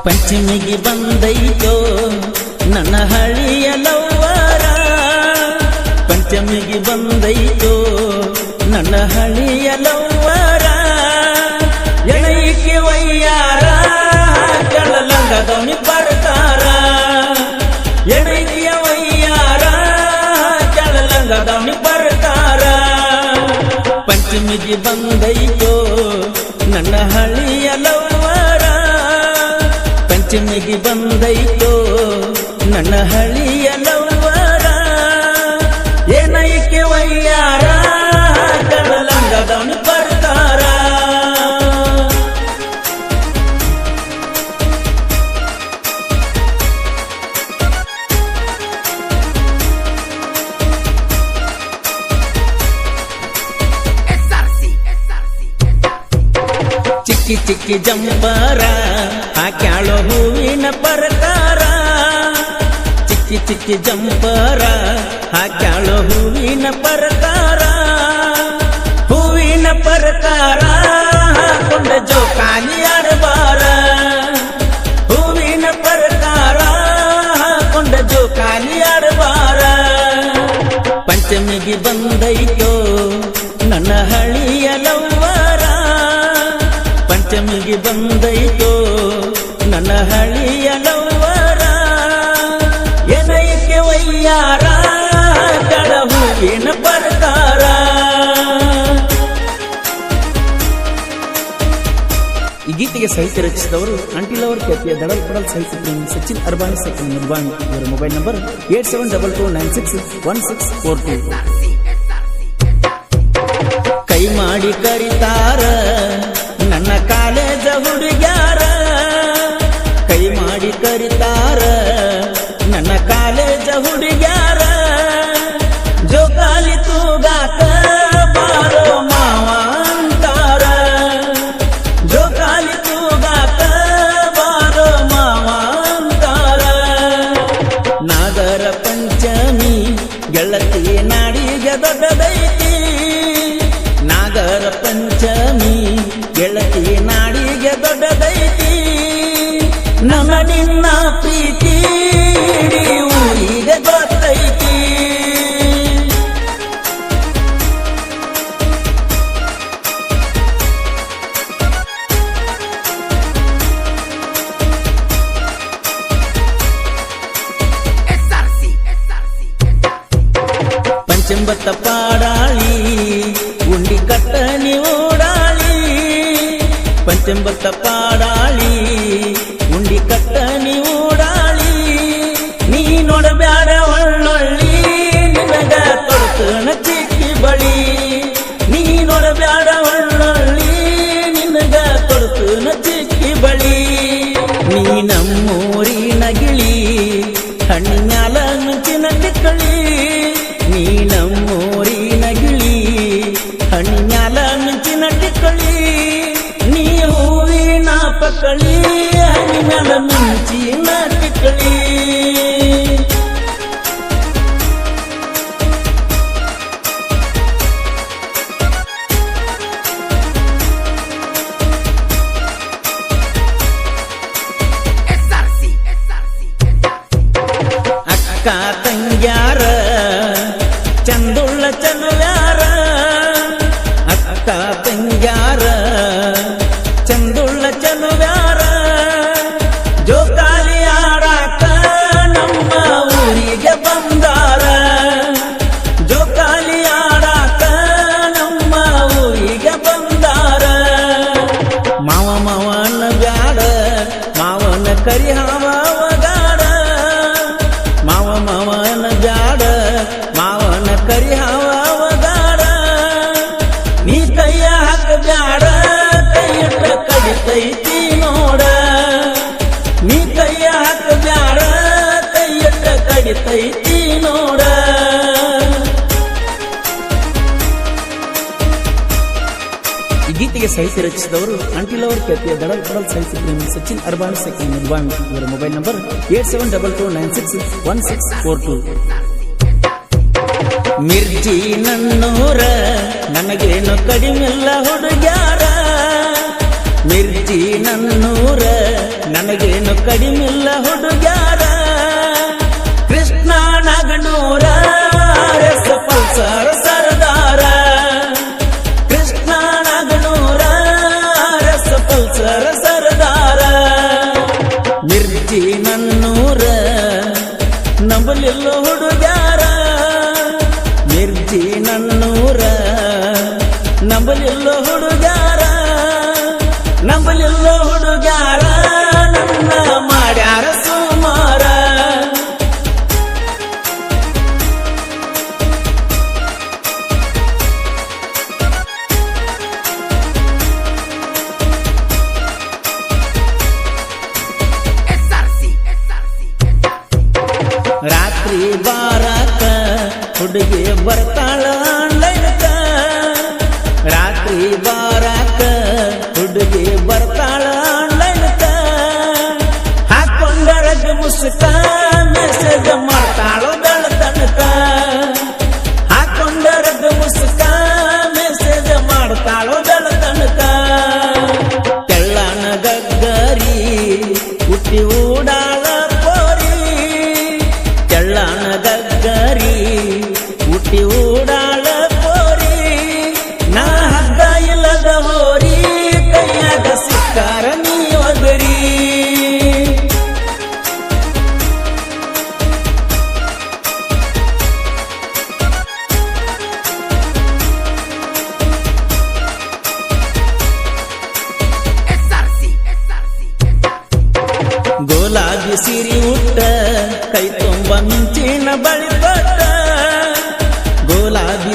ಪಂಚಮಿಗೆ ಬಂದೈತೋ ನನ್ನ ಹಳಿಯ ಲವ್ವರ. ಪಂಚಮಿಗೆ ಬಂದೈತೋ ನನ್ನ ಹಳಿಯ ಲವ್ವರ. ಎಣೈಕೆ ವಯ್ಯಾರ ಕಳಲಂಗದವನಿ ಬರ್ತಾರ. ಎಣೈಕೆಯ ವಯ್ಯಾರ ಕಳಲಂಗದವನಿ ಬರ್ತಾರ. ಪಂಚಮಿಗೆ ಬಂದೈತೋ ಪಂಚಮಿಗೆ ಬಂದೈತೋ ಚಿಕ್ಕಿ ಚಿಕ್ಕಿ ಜಂಬಾರ, ಹಾಕ್ಯಾಳೋ ಹೂವಿನ ಪರಕಾರ. ಚಿಕ್ಕಿ ಚಿಕ್ಕಿ ಜಂಬಾರ, ಹಾಕ್ಯಾಳೋ ಹೂವಿನ ಪರಕಾರ. ಹೂವಿನ ಪರಕಾರ ಹಾಕೊಂಡ ಜೋಕಾಲಿ ಬಂದೈತೋ ನನ್ನ ಹಳಿಯ ನವರ ಎನೈಕೆ ವಯ್ಯಾರ ಹೂವಿನ ಬರ್ತಾರ ಈ ಗೀತೆಗೆ ಸಾಹಿತ್ಯ ರಚಿಸಿದವರು ಅಂಟಿಲ್ ಅವರ್ ಖ್ಯಾತಿಯ ದಡಲ್ ಪಡಲ್ ಸಾಹಿತ್ಯ ಸಚಿನ್ ಅರ್ಬಾನಿ ಸಚಿನ್ ನಿರ್ವಾಣಿ. ಇವರ mobile number eight seven double two nine six one six four two. ಕೈ ಮಾಡಿ ನಾಡಿಗೆ ದೊಡ್ಡದೈತಿ ನಮ್ಮ ನಿನ್ನ ಪ್ರೀತಿ ಇಡೀ ಊರಿಗೆ ಗೊತ್ತೈತಿ ಪಂಚಂಬತ್ತ ಪಾಡಾಳಿ ಉಂಡಿ ಕಟ್ಟನಿ ಓಡಾಳಿ ಪಂಚಂಬತ್ತ ಪಾಡಾಳಿ, ಉಂಡಿ ಕಟ್ಟನಿ ಓಡಾಳಿ ನೀ ನೋಡಬ್ಯಾಡ ಒಳ್ಳೊಳ್ಳಿ, ನಿನಗ ತೊಡತನ ಚಿಕ್ಕಿ ಬಳಿ. ನೀ ನೋಡಬ್ಯಾಡ ಒಳ್ಳೊಳ್ಳಿ, ನಿನಗ ತೊಡತನ ಚಿಕ್ಕಿ ಬಳಿ. ನೀ ನಮ್ಮೂರಿ ನಗಿಳಿ ಕಣ್ಣಿನಾಲ ನುಂಚಿನ ಕಳಿ ನೀ ನಮ್ಮೂರಿ ನಗಿಳಿ ಕಣ್ಣಿನಾಲ ನುಂಚಿನ ಕಳಿ ನೀ ಹೂವಿನ ಪಕ್ಕಳಿ ಹಣ್ಣಿನಾಲ ಐತಿ ನೋಡ. ಈ ಗೀತೆಗೆ ಸಹಿಸಿ ರಚಿಸಿದವರು ಅಂಟಿಲವರ್ ಕೆತ್ತಿಯ ದಡಲ್ ಪಡಲ್ ಸಹಿಸಿ ಪ್ರೇಮಿ ಸಚಿನ್ ಅರ್ಬಾನ್ ಸೆಕೆ ನಿರ್ವಾಣಿ. ಇವರ mobile number eight seven double two nine six one six four two. Mirji ನನ್ನೂರ ನನಗೇನು ಕಡಿಮೆಲ್ಲ ಹುಡುಗ್ಯಾರ? ಮಿರ್ಜಿ ನನ್ನೂರ ನನಗೇನು ಕಡಿಮೆಲ್ಲ ಹುಡುಗ್ಯಾರ? ನೂರ. ನಂಬಲಿಲ್ಲ ಹುಡುಗ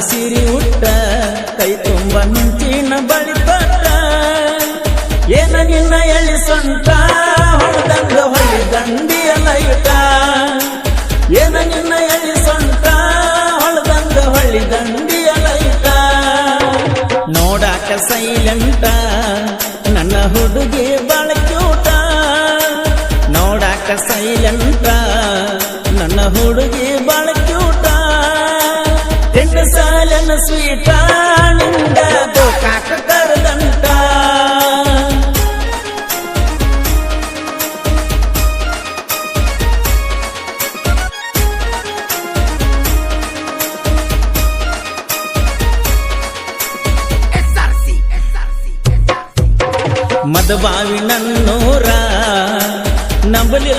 ಸಿರಿ ಉಟ್ಟ ಕೈ ತುಂಬ ನುಂಚಿನ ಬಳಿ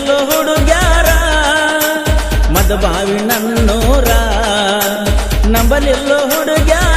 ಎಷ್ಟೋ ಹುಡುಗ್ಯಾರ ಮದಬಾವಿ ನನ್ನೋರ ನಂಬಲಿಲ್ಲೋ ಹುಡುಗ್ಯಾರ.